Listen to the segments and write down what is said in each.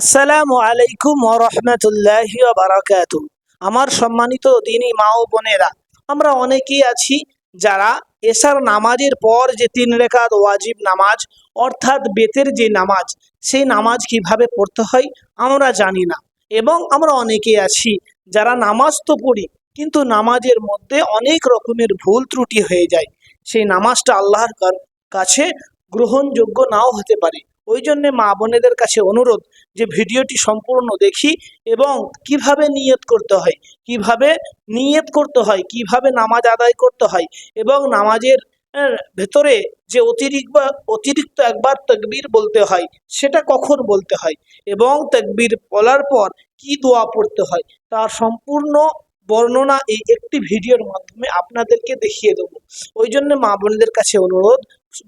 আসসালামু আলাইকুম রহমতুল্লাহ বারাকাত আমার সম্মানিত দিনী মা ও বোনেরা, আমরা অনেকেই আছি যারা এসার নামাজের পর যে তিন রেখাত ওয়াজিব নামাজ, অর্থাৎ বেতের যে নামাজ, সেই নামাজ কীভাবে পড়তে হয় আমরা জানি না। এবং আমরা অনেকেই আছি যারা নামাজ তো পড়ি, কিন্তু নামাজের মধ্যে অনেক রকমের ভুল ত্রুটি হয়ে যায়। সেই নামাজটা আল্লাহর কাছে গ্রহণযোগ্য নাও হতে পারে। ওই জন্যে মা বোনেদের কাছে অনুরোধ যে ভিডিওটি সম্পূর্ণ দেখি এবং কীভাবে নিয়ত করতে হয়, কীভাবে নিয়ত করতে হয়, কীভাবে নামাজ আদায় করতে হয় এবং নামাজের ভেতরে যে অতিরিক্ত অতিরিক্ত একবার তকবীর বলতে হয় সেটা কখন বলতে হয় এবং তকবীর বলার পর কি দোয়া পড়তে হয়, তার সম্পূর্ণ বর্ণনা এই একটি ভিডিওর মাধ্যমে আপনাদেরকে দেখিয়ে দেব। ওই জন্য মা বোনদের কাছে অনুরোধ,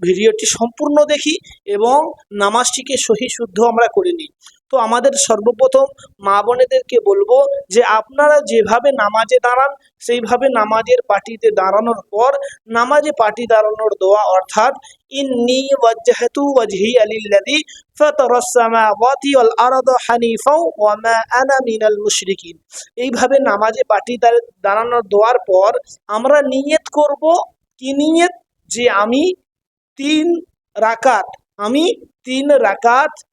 ভিডিওটি সম্পূর্ণ দেখি এবং নামাজটিকে সহি শুদ্ধ আমরা করে নিই। তো আমাদের সর্বপ্রথম মা বোনেদেরকে বলব যে আপনারা যেভাবে নামাজে দাঁড়ান, সেইভাবে নামাজের পাটিতে দাঁড়ানোর পর নামাজে পাটি দাঁড়ানোর দোয়া অর্থাৎ ইন্নি ওয়াজ্জাহাতু ওয়াজহি আলিল্লাযী ফাতারাস সামাওয়াতি ওয়াল আরদা হানিফাও ওয়া মা আনা মিনাল মুশরিকিন। এইভাবে নামাজে দাঁড়- দাঁড়ানোর দোয়ার পর আমরা নিয়ত করব কি নিয়ত? যে আমি তিন রাকাত, আমি তিন রাকাত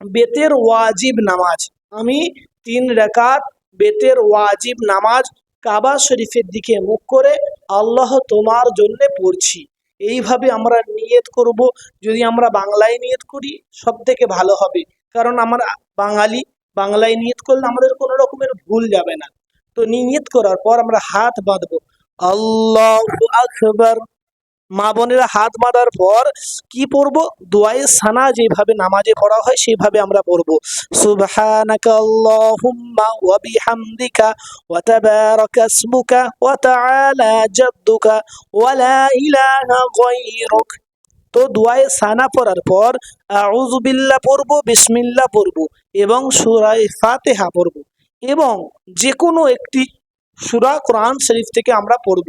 বেতের ওয়াজিব নামাজ। আমি তিন রাকাত বেতের ওয়াজিব নামাজ কাবা শরীফের দিকে মুখ করে আল্লাহ তোমার জন্য পড়ছি। এইভাবে আমরা নিয়ত করব, যদি আমরা বাংলায় নিয়ত করি সব থেকে ভালো হবে। কারণ আমরা বাঙালি, বাংলায় নিয়ত করলে আমাদের কোনো রকমের ভুল যাবে না। তো নিয়ত করার পর আমরা হাত বাঁধবো। আল্লাহ আকবর। মা বোনেরা হাত বাঁধার পর কি পড়ব? দোয়ায়ে সানা যেভাবে নামাজে পড়া হয় সেইভাবে আমরা পড়ব। সুবহানাকা ওয়া বিহামদিকা ওয়া তাবারাকা ইসমুকা ওয়া তাআলা জাদ্দুকা ওয়া লা ইলাহা গায়রুক। তো দোয়ায়ে সানা পড়ার পর আউযু বিল্লাহ পড়ব, বিসমিল্লাহ পড়ব এবং সূরায়ে ফাতিহা পড়ব এবং যে কোনো একটি সুরা কোরআন শরীফ থেকে আমরা পড়ব।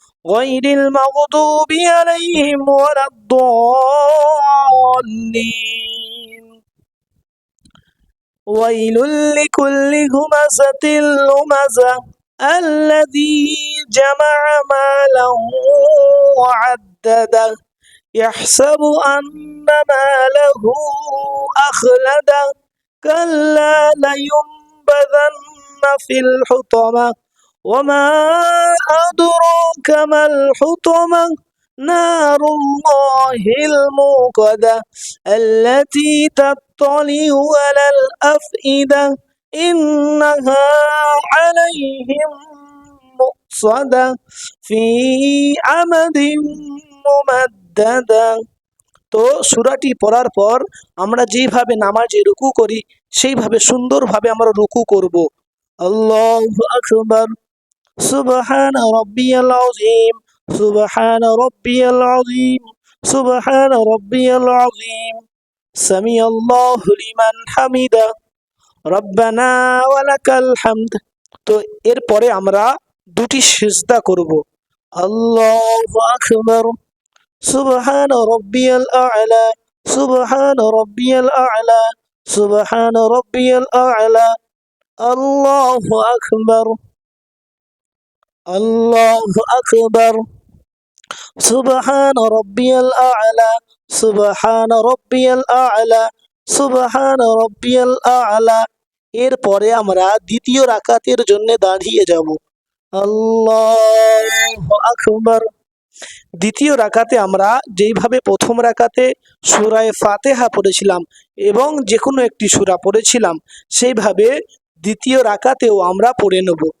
غير المغضوب عليهم ولا الضالين. ويل لكل همزة لمزة الذي جمع مالا وعدده. يحسب أن ماله أخلده. كلا لينبذن في الحطمة. وما أدراك ما الحطمة نار الله الموقدة التي تطلع على الأفئدة إنها عليهم مؤصدة في عمد ممددة তো সুরাটি পড়ার পর আমরা যেভাবে নামাজে রুকু করি সেইভাবে সুন্দরভাবে আমরা রুকু করব আল্লাহু আকবার সুবহান রাব্বিয়াল আযীম সুবহান রাব্বিয়াল আযীম সুবহান রাব্বিয়াল আযীম সামি আল্লাহু লিমান হামিদা রব্বানা ওয়ালাকাল হামদ তো এরপরে আমরা দুটি সিজদা করব। আল্লাহু আকবার। সুবহান রাব্বিয়াল আ'লা। সুবহান রাব্বিয়াল আ'লা। সুবহান রাব্বিয়াল আ'লা। আল্লাহু আকবার। আকবার। সুবহান রাব্বিয়াল আ'লা, সুবহান রাব্বিয়াল আ'লা, সুবহান রাব্বিয়াল আ'লা। এরপরে আমরা দ্বিতীয় রাকাতের জন্য দাঁড়িয়ে যাব। আল্লাহু আকবার। দ্বিতীয় রাকাতে আমরা যেইভাবে প্রথম রাকাতে সূরায়ে ফাতিহা পড়েছিলাম এবং যে কোনো একটি সূরা পড়েছিলাম, সেইভাবে দ্বিতীয় রাকাতেও আমরা পড়ে নেব।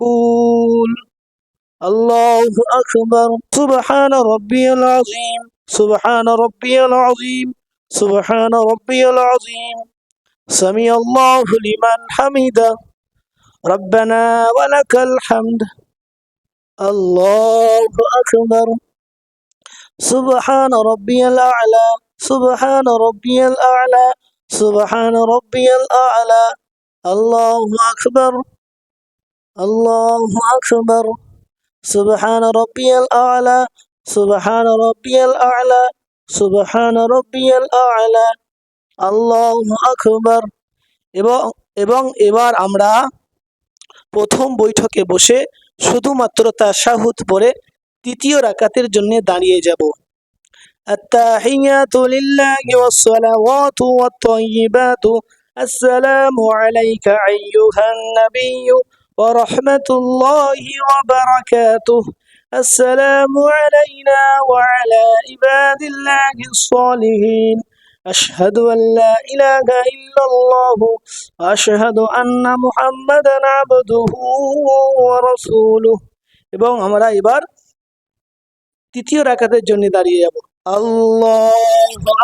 مأكول الله أكبر. سبحان ربي العظيم. سبحان ربي العظيم. سبحان ربي العظيم. سمع الله لمن حمده. ربنا ولك الحمد. الله أكبر. سبحان ربي الأعلى. سبحان ربي الأعلى. سبحان ربي الأعلى. الله أكبر. الله أكبر سبحان ربي الأعلى سبحان ربي الأعلى سبحان ربي الأعلى আল্লাহ আকবর এবং এবং এবার আমরা প্রথম বৈঠকে বসে শুধুমাত্র তার শাহুদ পরে তৃতীয় রাকাতের জন্য দাঁড়িয়ে যাব التحيات لله والصلوات والطيبات السلام عليك أيها النبي ورحمة الله وبركاته السلام علينا وعلى عباد الله الصالحين أشهد أن لا إله إلا الله وأشهد أن محمدا عبده ورسوله এবং আমরা এবার তৃতীয় রাকাতের জন্য দাঁড়িয়ে যাব আল্লাহ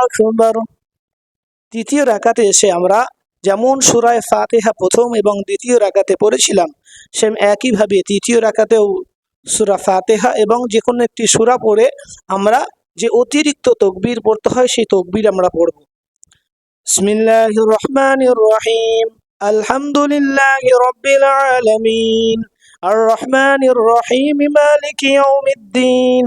আকবার তৃতীয় রাকাতে এসে আমরা যেমন সুরায় ফাতেহা প্রথম এবং দ্বিতীয় রাকাতে পড়েছিলাম, সেম একইভাবে তৃতীয় রাকাতেও সুরা ফাতেহা এবং যে কোনো একটি সুরা পড়ে আমরা যে অতিরিক্ত তকবির পড়তে হয় সেই তকবির আমরা পড়ব। বিসমিল্লাহির রহমানির রহিম আলহামদুলিল্লাহি রাব্বিল আলামিন। আর রহমানির রহিম মালিকি ইয়াউমিদ্দিন।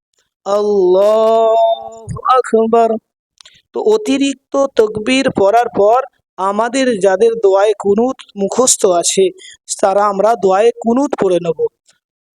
আল্লাহ আকবর। তো অতিরিক্ত তকবির পড়ার পর আমাদের যাদের দোয়ায় কুনুত মুখস্থ আছে, তারা আমরা দোয়ায় কুনুত পড়ে নেব।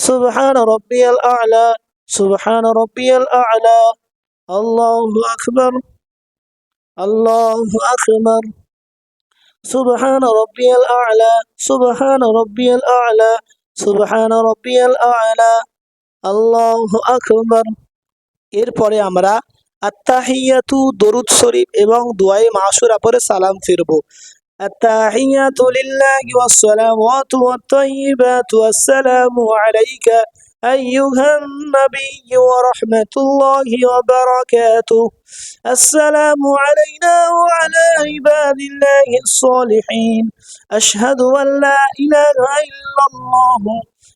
সুবহান রব্বিয়াল আলা সুবহান রব্বিয়াল আলা আল্লাহু আকবার আল্লাহু আকবার সুবহান রব্বিয়াল আলা সুবহান রব্বিয়াল আলা সুবহান রব্বিয়াল আলা আল্লাহু আকবার এরপরে আমরা আত্তাহিয়াতু দরুদ শরীফ এবং দোয়াই মাসুরা পরে সালাম ফিরবো। التحيات لله والصلوات والطيبات والسلام عليك أيها النبي ورحمة الله وبركاته. السلام علينا وعلى عباد الله الصالحين. أشهد أن لا إله إلا الله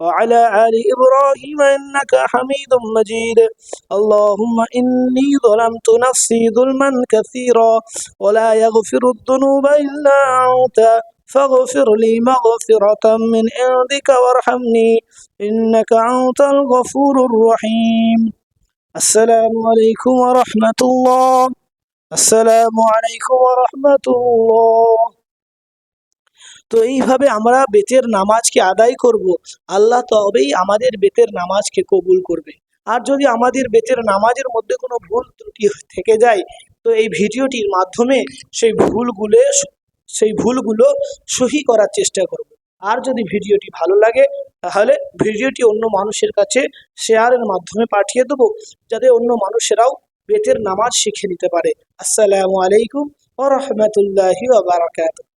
وعلى آل إبراهيم إنك حميد مجيد. اللهم إني ظلمت نفسي ظلما كثيرا ولا يغفر الذنوب إلا أنت. فاغفر لي مغفرة من عندك وارحمني إنك أنت الغفور الرحيم. السلام عليكم ورحمة الله. السلام عليكم ورحمة الله. তো এইভাবে আমরা বেতের নামাজকে আদায় করব। আল্লাহ তবেই আমাদের বেতের নামাজকে কবুল করবে। আর যদি আমাদের বেতের নামাজের মধ্যে কোনো ভুল ত্রুটি থেকে যায়, তো এই ভিডিওটির মাধ্যমে সেই ভুলগুলো সেই ভুলগুলো সহি করার চেষ্টা করব। আর যদি ভিডিওটি ভালো লাগে, তাহলে ভিডিওটি অন্য মানুষের কাছে শেয়ারের মাধ্যমে পাঠিয়ে দেবো, যাতে অন্য মানুষেরাও বেতের নামাজ শিখে নিতে পারে। আসসালামু আলাইকুম ও রহমতুল্লাহি বারাকাতুহ।